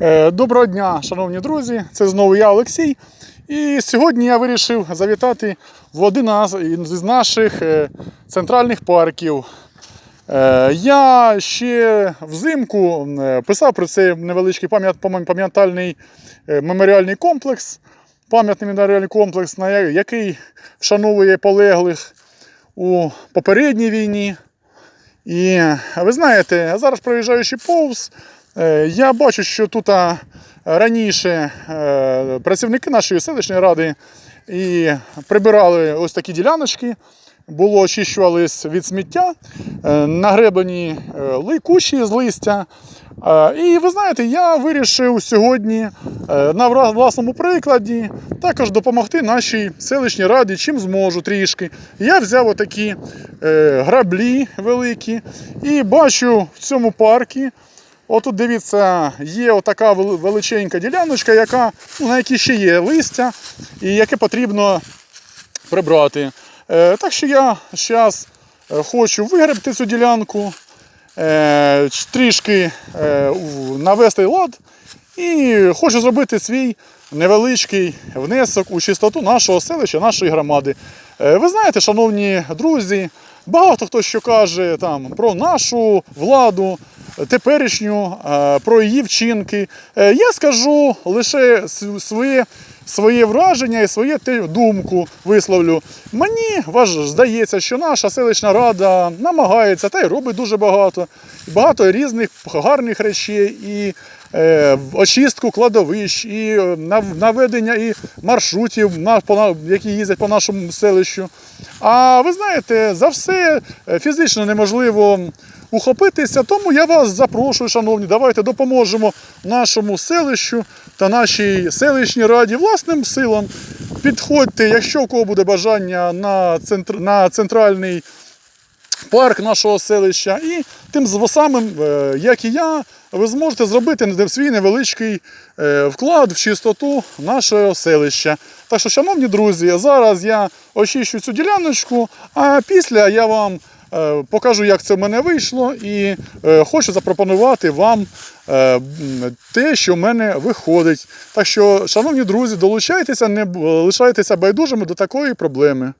Е, Доброго дня, шановні друзі! Це знову я, Олексій. І сьогодні я вирішив завітати в один із наших е, центральних парків. Е, Я ще взимку писав про цей невеличкий пам'ят- пам'ят- пам'ятальний меморіальний комплекс, пам'ятний меморіальний комплекс, який вшановує полеглих у попередній війні. І ви знаєте, зараз проїжджаючи повз, я бачу, що тут раніше е, працівники нашої селищної ради і прибирали ось такі діляночки, було очищувались від сміття, е, нагреблені е, кущі з листя. Е, І ви знаєте, я вирішив сьогодні е, на власному прикладі також допомогти нашій селищній раді, чим зможу трішки. Я взяв отакі е, граблі великі і бачу в цьому парку. Отут дивіться, є отака вели- величенька діляночка, яка, ну, на якій ще є листя, і яке потрібно прибрати. Е, так що я зараз хочу вигребти цю ділянку, е, трішки е, навести лад і хочу зробити свій невеличкий внесок у чистоту нашого селища, нашої громади. Е, ви знаєте, шановні друзі, багато хто що каже там, про нашу владу. Теперішню, про її вчинки. Е, Я скажу лише своє, своє враження і своє думку висловлю. Мені здається, що наша селищна рада намагається та й робить дуже багато. Багато різних гарних речей, і очистку кладовищ, і е, нав- наведення і маршрутів, які їздять по нашому селищу. А ви знаєте, за все е, фізично неможливо ухопитися. Тому я вас запрошую, шановні, давайте допоможемо нашому селищу та нашій селищній раді власним силам. Підходьте, якщо у кого буде бажання на, центр, на центральний парк нашого селища, і тим самим, е, як і я, ви зможете зробити свій невеличкий е, вклад в чистоту нашого селища. Так що, шановні друзі, зараз я очищу цю діляночку, а після я вам е, покажу, як це в мене вийшло, і хочу запропонувати вам те, що в мене виходить. Так що, шановні друзі, долучайтеся, не лишайтеся байдужими до такої проблеми.